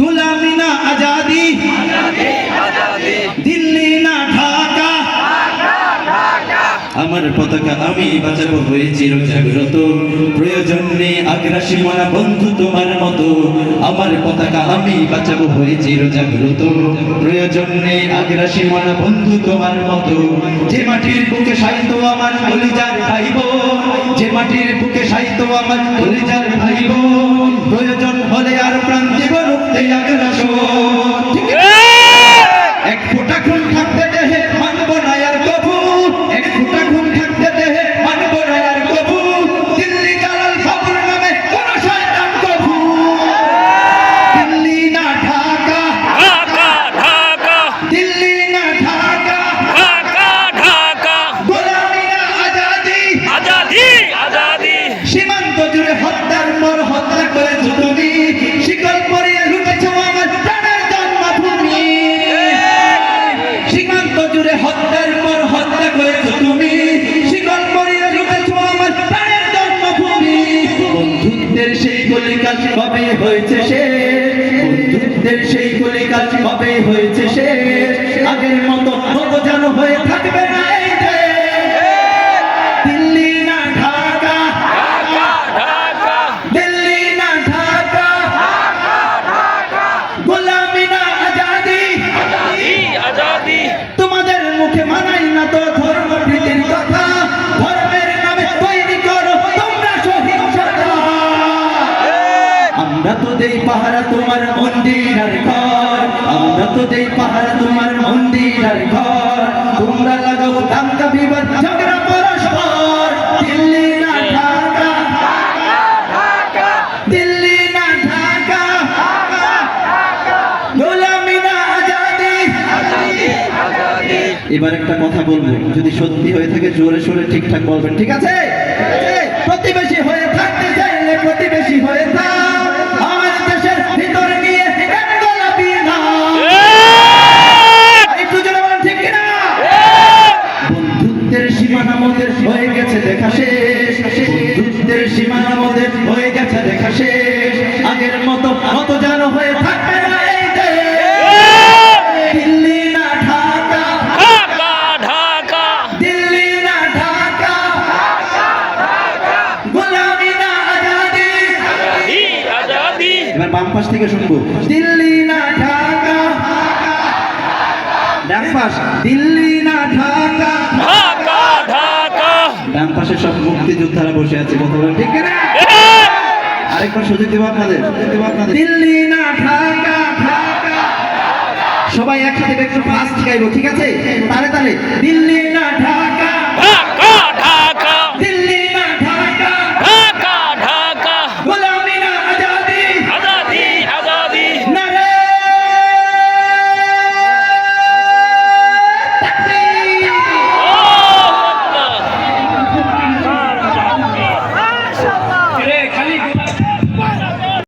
গুলামি না আজাদি। দিল্লি না ঢাকা। আমার পতাকা আমি বাঁচাবো হয়ে চির জাগ্রত প্রয়োজন নেই আগ্রাসী মনা বন্ধু তোমার মতো। আমার পতাকা আমি বাঁচাবো হয়ে চির জাগ্রত প্রয়োজন নেই আগ্রাসী মনা বন্ধু তোমার মতো। যে মাটির বুকে সাহিত্য আমার কলিজার ভাইব যে মাটির বুকে সাহিত্য আমার কলিজার ভাইব প্রয়োজন কলিকাজ কবে হয়েছে শেষ বন্ধুত্বের সেই কলিকাজ কবে হয়েছে শেষ আগের মতো মতো যেন হয়ে থাকবে আমরা তো দেই পাহারা তোমার মন্দির আর ঘর, আমরা তো দেই পাহারা তোমার মন্দির আর ঘর, তোমরা লাগাও দাঙ্গা বিবাদ, ঝগড়া পরস্পর। দিল্লি না ঢাকা। দিল্লি না ঢাকা। গোলামি না আজাদি। এবার একটা কথা বলব, যদি সত্যি হয়ে থাকে, জোরে সোরে ঠিকঠাক বলবেন, ঠিক আছে? হয়ে গেছে দেখা শেষ। বন্ধুত্বের সীমানা মোদের হয়ে গেছে দেখা শেষ। আগের মতো মতো যেন হয়ে থাকবে না এই। দিল্লি না ঢাকা। ঢাকা ঢাকা। দিল্লি না ঢাকা। গোলামি না আজাদি। আজাদি এবার বাম পাশ থেকে শুনব। দিল্লি না ঢাকা। ডান পাশ। দিল্লি না ঢাকা ঢাকা। ঢাকা। ডান পাশে সব মুক্তিযোদ্ধারা বসে আছে কথা ঠিক আরেকবার সুযোগ দেবো আপনাদের দেব আপনাদের। দিল্লি না ঢাকা সবাই একসাথে একটু ফাস্ট গাইবো ঠিক আছে? তাহলে তাহলে দিল্লি না ঢাকা।